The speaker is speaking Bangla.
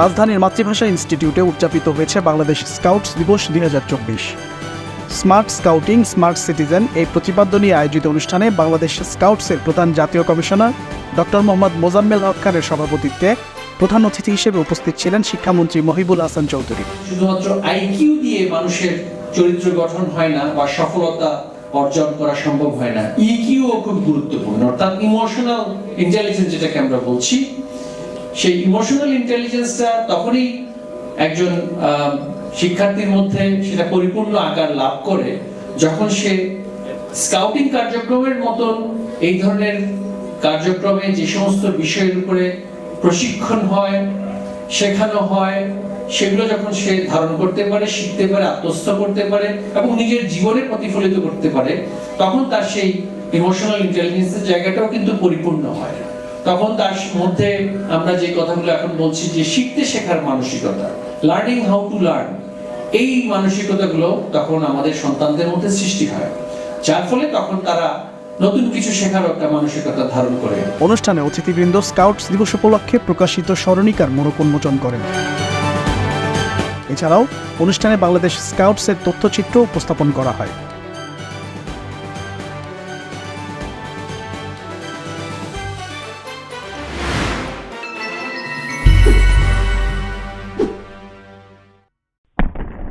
রাজধানীর মাতৃভাষা ইনস্টিটিউটে উদযাপিত হয়েছে বাংলাদেশ স্কাউটস দিবস দুই হাজার চব্বিশ। স্মার্ট স্কাউটিং, স্মার্ট সিটিজেন এই প্রতিপাদ্য নিয়ে আয়োজিত অনুষ্ঠানে বাংলাদেশ স্কাউটসের প্রধান জাতীয় কমিশনার ডক্টর মোহাম্মদ মোজাম্মেল হক খানের সভাপতিত্বে প্রধান অতিথি হিসেবে উপস্থিত ছিলেন শিক্ষামন্ত্রী মহিবুল হাসান চৌধুরী। শুধুমাত্র আইকিউ দিয়ে মানুষের চরিত্র গঠন হয় না বা সফলতা অর্জন করা সম্ভব হয় না। ইকিউ খুব গুরুত্বপূর্ণ, অর্থাৎ ইমোশনাল ইন্টেলিজেন্স যেটাকে আমরা বলছি। সেই ইমোশনাল ইন্টেলিজেন্সটা তখনই একজন শিক্ষার্থীর মধ্যে সেটা পরিপূর্ণ আকার লাভ করে যখন সে স্কাউটিং কার্যক্রমের মতন এই ধরনের কার্যক্রমে যে সমস্ত বিষয়ের উপরে প্রশিক্ষণ হয়, শেখানো হয়, সেগুলো যখন সে ধারণ করতে পারে, শিখতে পারে, আত্মস্থ করতে পারে এবং নিজের জীবনে প্রতিফলিত করতে পারে, তখন তার সেই ইমোশনাল ইন্টেলিজেন্সের জায়গাটাও কিন্তু পরিপূর্ণ হয়। তখন তার মধ্যে আমরা যে কথাগুলো এখন বলছি যে শিখতে শেখার মানসিকতা লার্নিং হাউ টু লার্ন এই মানসিকতাগুলো তখন আমাদের সন্তানদের মধ্যে সৃষ্টি হয়। যার ফলে তখন তারা নতুন কিছু শেখার একটা মানসিকতা ধারণ করে। অনুষ্ঠানে অতিথিবৃন্দ স্কাউটস দিবস উপলক্ষে প্রকাশিত স্মরণিকার মোড়ক উন্মোচন করেন। এছাড়াও অনুষ্ঠানে বাংলাদেশ স্কাউটসের তথ্যচিত্র উপস্থাপন করা হয়।